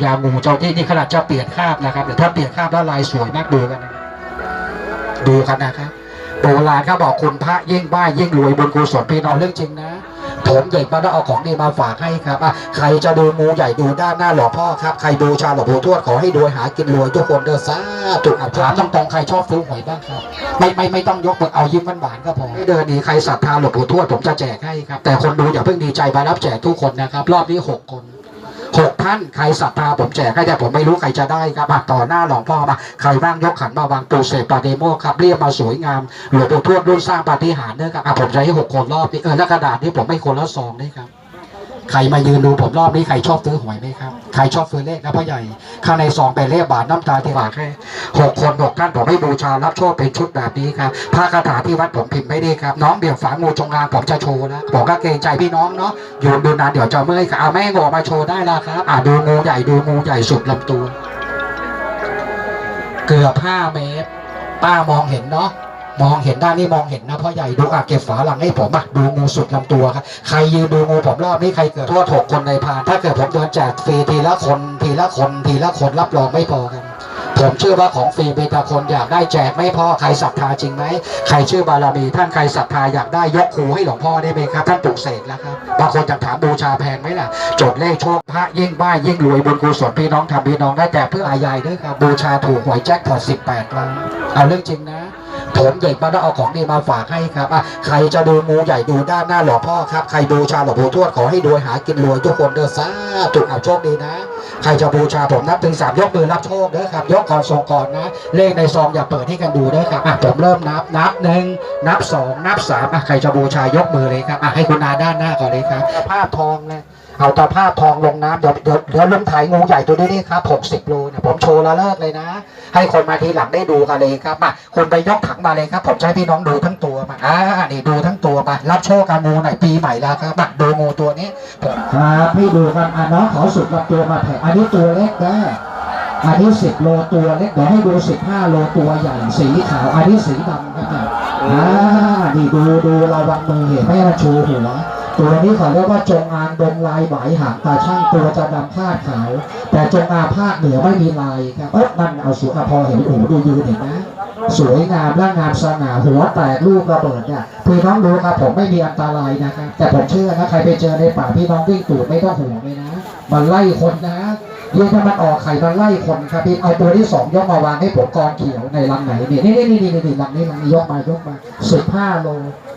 ยางูเจ้าที่นี่ขนาดจะเปลี่ยนคาบนะครับแต่ถ้าเปลี่ยนคาบแล้วลายสวยมากดูกันนะดูกันนะครับโบราณเขาบอกคุณพระยิ่งบ้ายิ่งรวยบุญกุศลพี่น้องเรื่องจริงนะผมเด็กมาได้เอาของดีมาฝากให้ครับอะใครจะดูงูใหญ่ดูด้านหน้าหลวงพ่อครับใครดูชาหลวงปู่ทวดขอให้รวยหากินรวยทุกคนเด้อสาธุอะถามตรงๆใครชอบซื้อหวยบ้างครับ ไม่ไม่ไม่ต้องยกมือเอายิ้มหวานๆก็พอเดินหนีใครศรัทธาหลวงปู่ทวดผมจะแจกให้ครับแต่คนดูอย่าเพิ่งดีใจมารับแจกทุกคนนะครับรอบนี้หกคน หกท่านใครศรัทธาผมแจกให้แต่ผมไม่รู้ใครจะได้ครับต่อหน้าหลวงพ่อมาใครบ้างยกขันมาวางปูเสปาเดโมครับเรียบมาสวยงามหลวงปู่ทวดรุ่นสร้างปาฏิหาริย์เนี่ยครับผมจะให้หกคนรอบนี้เออแล้วกระดาษนี้ผมไม่คนละซองนี่ครับ ใครมายืนดูผมรอบนี้ใครชอบซื้อหวยไหมครับ ใครชอบซื้อเลขนะพ่อใหญ่ ข้างในซองเป็นเลขบาทน้ำตาเที่าแค่หกคนหกท่านผมให้บูชารับโชคเป็นชุดแบบนี้ครับพระคาถาที่วัดผมพิมพ์ไม่ได้ครับ น้องเดี่ยวฝางูจงอางผมจะโชว์แล้วผมก็เกรงใจพี่น้องเนาะอยู่ดูนานเดี๋ยวจะเมื่อยครับเอาแม่งอมาโชว์ได้ล้วครับอ่าดูงูใหญ่ดูงูใหญ่สุดลำตัวเกือบห้าเมตรป้ามองเห็นเนาะ มองเห็นด้านนี้มองเห็นนะพ่อใหญ่ดูอะเก็บฝาหลังให้ผมอะดูงูสุดลำตัวครับใครยืนดูงูผมรอบนี้ใครเกิดโทษหกคนในพาน ถ้าเกิดผมเดินแจกฟรีทีละคนทีละคนทีละคนรับรองไม่พอกันผมเชื่อว่าของฟรีเป็นแต่คนอยากได้แจกไม่พอใครศรัทธาจริงไหมใครเชื่อบารมีท่านใครศรัทธาอยากได้ยกครูให้หลวงพ่อได้ไหมครับท่านปลุกเสกแล้วครับบางคนจะถามบูชาแพงไหมล่ะ จดเลขโชคพระยิ่งบ้ายิ่งรวยบุญกุศลพี่น้องทำพี่น้องได้แต่เพื่ออายายด้วยครับบูชาถูกหวยแจ็คพอต18ล้านเอาเรื่องจริงนะ ผมเด็กมาได้เอาของดีมาฝากให้ครับอะใครจะดูงูใหญ่ดูด้านหน้าหลวงพ่อครับ ใครดูชาหลวงปู่ทวดขอให้รวยหากินรวยทุกคนเด้อสาธุเอาโชคดีนะ ใครจะบูชาผมนับถึงสามยกมือรับโชคเด้อครับ ยกก่อนส่งก่อนนะ เลขในซองอย่าเปิดให้กันดูเด้อครับอะผมเริ่มนับนับหนึ่งนับสองนับสามอะใครจะบูชายกมือเลยครับอะให้คุณนาด้านหน้าก่อนเลยครับภาพทองเลย เอาตะภาพทองลงน้ำเดี๋ยวเดี๋ยวเดี๋ยวลุงถ่ายงูใหญ่ตัวนี้นี่ครับ60โลเนี่ยผมโชว์ละเลิกเลยนะ ให้คนมาทีหลังได้ดูกันเลยครับมาคุณไปยกถังมาเลยครับ ผมจะให้พี่น้องดูทั้งตัวมาอ่านี่ดูทั้งตัวมารับโชคกันงูหน่อยปีใหม่แล้วครับมาดูงูตัวนี้ครับให้ดูกันอะน้องขอสุดลำตัวมาแผ่อันนี้ตัวเล็กนะอันนี้สิบโลตัวเล็กเดี๋ยวให้ดูสิบห้าโลตัวใหญ่สีขาวอันนี้สีดำครับอ่านี่ดูดูระวังมือเห็นไหมมันชูหัว ตัวนี้เขาเรียกว่าจงอางดงลายไหวหางตาช่างตัวจะดำคาดขาว แต่จงอางภาเหนือไม่มีลายครับเอ๊ะนั่นเอาสูงอะพอเห็นโอ้โหดูยืนเห็นไหมสวยงามและงามสง่าหัวแตกลูกระเบิดเนี่ยพี่น้องรู้ครับผมไม่มีอันตรายนะครับแต่ผมเชื่อนะใครไปเจอในป่าพี่น้องวิ่งตูดไม่ต้องห่วงเลยนะมันไล่คนนะ ยิ่งถ้ามันออกไข่มันไล่คนครับพี่เอาตัวที่สองยกมาวางให้ผมกองเขียวในรังไหนนี่นี่นี่นี่นี่นี่รังนี้รังนี้ยกมายกมาสิบห้าโล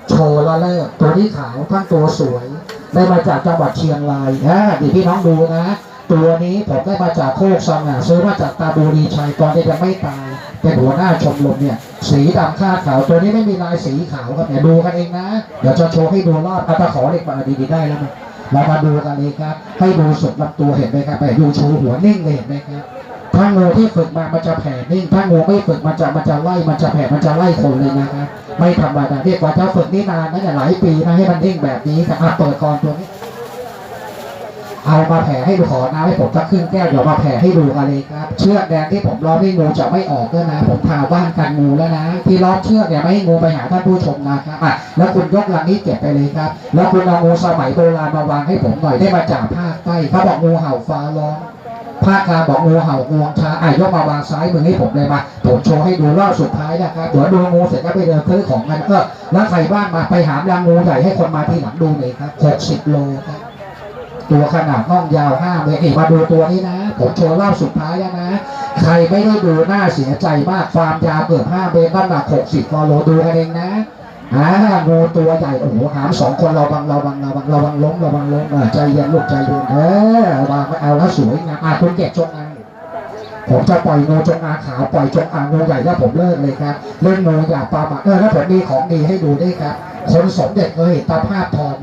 โชว์ละเลิกตัวที่ขาวทั้งตัวสวย ได้มาจากจังหวัดเชียงรายนะดีพี่น้องดูนะ ตัวนี้ผมได้มาจากโคกสง่าซื้อมาจากตาบูรีชัยตอนที่ยังไม่ตายเป็นหัวหน้าชมรมเนี่ยสีดำคาดขาวตัวนี้ไม่มีลายสีขาวครับเนี่ยดูกันเองนะ เดี๋ยวจะโชว์ให้ดูรอบอัตขอเล็กมาดีๆได้แล้วมั้ย เรามาดูกันเลยครับ ให้ดูสุดลำตัวเห็นไหมครับไปดูชูหัวนิ่งเลยเห็นไหมครับถ้างูที่ฝึกมามันจะแผ่นิ่งถ้างูไม่ฝึกมันจะมันจะไล่มันจะแผ่มันจะไล่คนเลยนะครับไม่ธรรมดาเรียกว่าถ้าฝึกนี่นานนะเนี่ยหลายปีนะให้มันนิ่งแบบนี้ครับอะเปิดกรตัวนี้ เอามาแผ่ให้ดูขอน้ำให้ผมสักครึ่งแก้วเดี๋ยวมาแผ่ให้ดูกันเลยครับเชือกแดงที่ผมล้อมให้งูจะไม่ออกด้วยนะ ผมทาบ้านกันงูแล้วนะ ที่ล้อมเชือกเนี่ยไม่ให้งูไปหาท่านผู้ชมนะครับอะแล้วคุณยกลังนี้เก็บไปเลยครับ แล้วคุณเอางูสมัยโบราณมาวางให้ผมหน่อยได้มาจากภาคใต้เขาบอกงูเห่าฟ้าร้องภาคกลางบอกงูเห่างวงช้าอะยกมาวางซ้ายมือให้ผมเลยมาผมโชว์ให้ดูรอบสุดท้ายนะครับเดี๋ยวดูงูเสร็จก็ไปเดินซื้อของกันก็แล้วใครบ้างมาไปหามรังงูใหญ่ให้คนมาที่หลังดูเลยครับ60โลครับ ตัวขนาดน่องยาว5เมตรนี่มาดูตัวนี้นะ ผมโชว์รอบสุดท้ายแล้วนะ ใครไม่ได้ดูน่าเสียใจมากความยาวเกือบ5เมตรน้ำหนัก60กิโลดูกันเองนะอ่างูตัวใหญ่โอ้โหหามสองคนเราบังเราบังเราบังเราบังล้มเราบังล้มใจเย็นลูกใจเย็นเออวางไม่เอาแล้วสวยงามอะคุณเก็บจงอางผมจะปล่อยงูจงอางขาวปล่อยจงอางงูใหญ่แล้วผมเลิกเลยครับเล่นงูอย่าปลาหมาเออแล้วผมมีของดีให้ดูด้วยครับคนสมเด็จเคยตาภาพทอง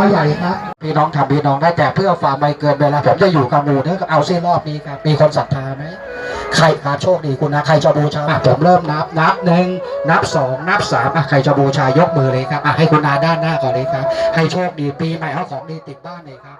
พ่อใหญ่ครับ พี่น้องทำพี่น้องได้แต่เพื่อฝ่าไม่เกินเวลาผมจะอยู่กับหมูเนื้อเอาเส้นรอบนี้ครับ มีคนศรัทธาไหมใครครับโชคดีคุณนะใครจะบูชาผมเริ่มนับนับหนึ่งนับสองนับสามใครจะบูชายกมือเลยครับให้คุณนาด้านหน้าก่อนเลยครับ ให้โชคดีปีใหม่เอาของดีติดบ้านเลยครับ